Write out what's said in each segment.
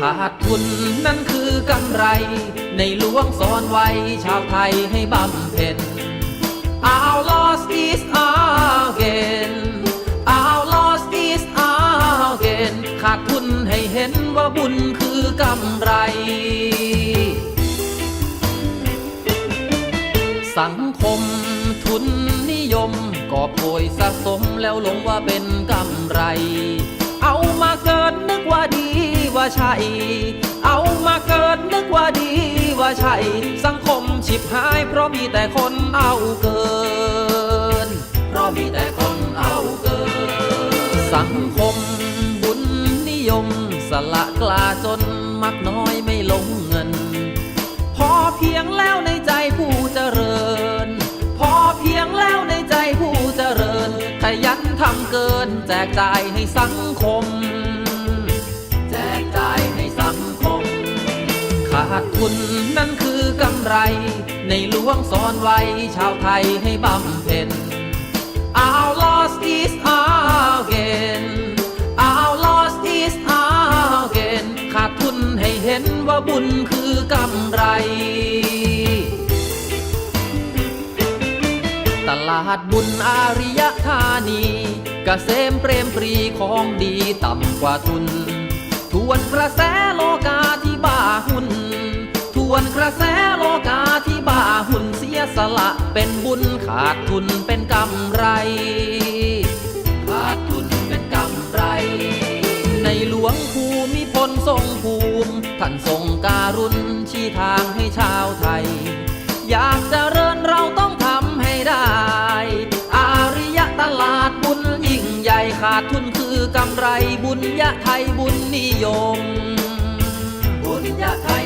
ขาดทุนนั่นคือกำไร ในหลวงสอนไว้ชาวไทยให้บำเพ็ญ Our loss is our gain Our loss is our gain ขาดทุนให้เห็นว่าบุญคือกำไร สังคมทุนนิยมกอบโกยสะสมแล้วหลงว่าเป็นกำไร ว่าใช่ เอามาเกินนึกว่าดีว่าใช่ สังคมฉิบหาย เพราะมีแต่คนเอาเกิน เพราะมีแต่คนเอาเกิน สังคมบุญนิยม สละกล้าจนมักน้อยไม่ลงเงิน พอเพียงแล้วในใจผู้เจริญ พอเพียงแล้วในใจผู้เจริญขยันทำเกินแจกจ่ายให้สังคม ขาดทุนนั่นคือกำไร ในหลวงสอนไว้ชาวไทยให้บำเพ็ญ Our loss is our gain Our loss is our gain ขาดทุนให้เห็นว่าบุญคือกำไร ตลาดบุญอาริยธานีกเกษมเปรมปรีของดีต่ำกว่าทุน ทวนกระแสโลกาที่บ้าหุ่น วนกระแสโลกาที่บ้าหุ่นเสียสละเป็นบุญขาดทุนเป็นกำไร ขาดทุนเป็นกำไร ในหลวงภูมิพลทรงภูมิ ท่านทรงการุณชี้ทางให้ชาวไทย อยากจะเริญเราต้องทำให้ได้ อาริยตลาดบุญยิ่งใหญ่ขาดทุนคือกำไรบุญยะไทยบุญนิยม บุญยะไทย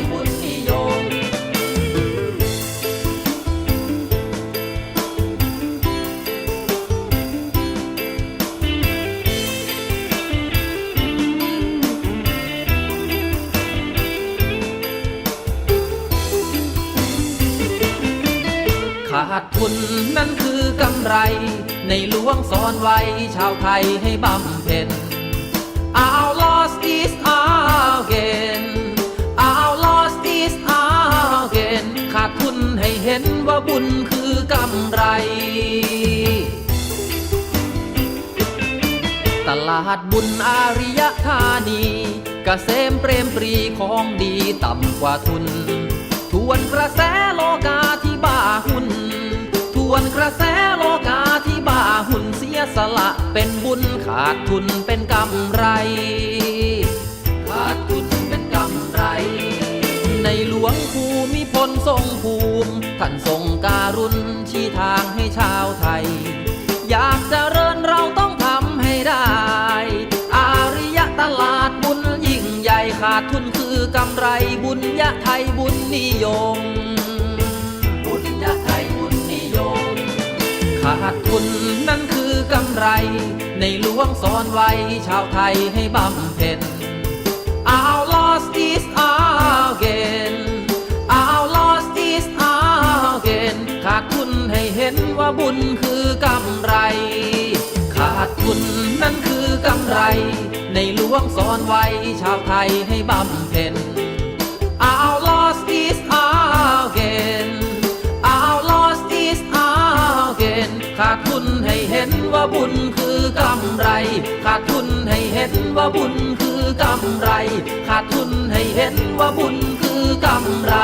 ขาดทุนนั่นคือกำไร ในหลวงสอนไว้ชาวไทยให้บำเพ็ญ Our loss is our gain Our loss is our gain ขาดทุนให้เห็นว่าบุญคือกำไรตลาดบุญอาริยธานีกเกษมเปรมปรีของดีต่ำกว่าทุน ทวนกระแสโลกาที่บ้า หุ่น ทวนกระแสโลกาที่บ้าหุ่นเสียสละเป็นบุญขาดทุนเป็นกำไร ขาดทุนเป็นกำไร ในหลวงภูมิพลทรงภูมิท่านทรงการุณชี้ทางให้ชาวไทย อยากจะเริญเราต้องทำให้ได้ อาริยตลาดบุญยิ่งใหญ่ขาดทุนคือกำไรบุญยะไทยบุญนิยม ขาดทุนนั่นคือกำไร ในหลวงสอนไว้ชาวไทยให้บำเพ็ญ Our loss is our gain Our loss is our gain ขาดทุนให้เห็นว่าบุญคือกำไร ขาดทุนนั่นคือกำไร ในหลวงสอนไว้ชาวไทยให้บำเพ็ญ ขาดทุนให้เห็นว่าบุญคือกำไร ขาดทุนให้เห็นว่าบุญคือกำไร ขาดทุนให้เห็นว่าบุญคือกำไร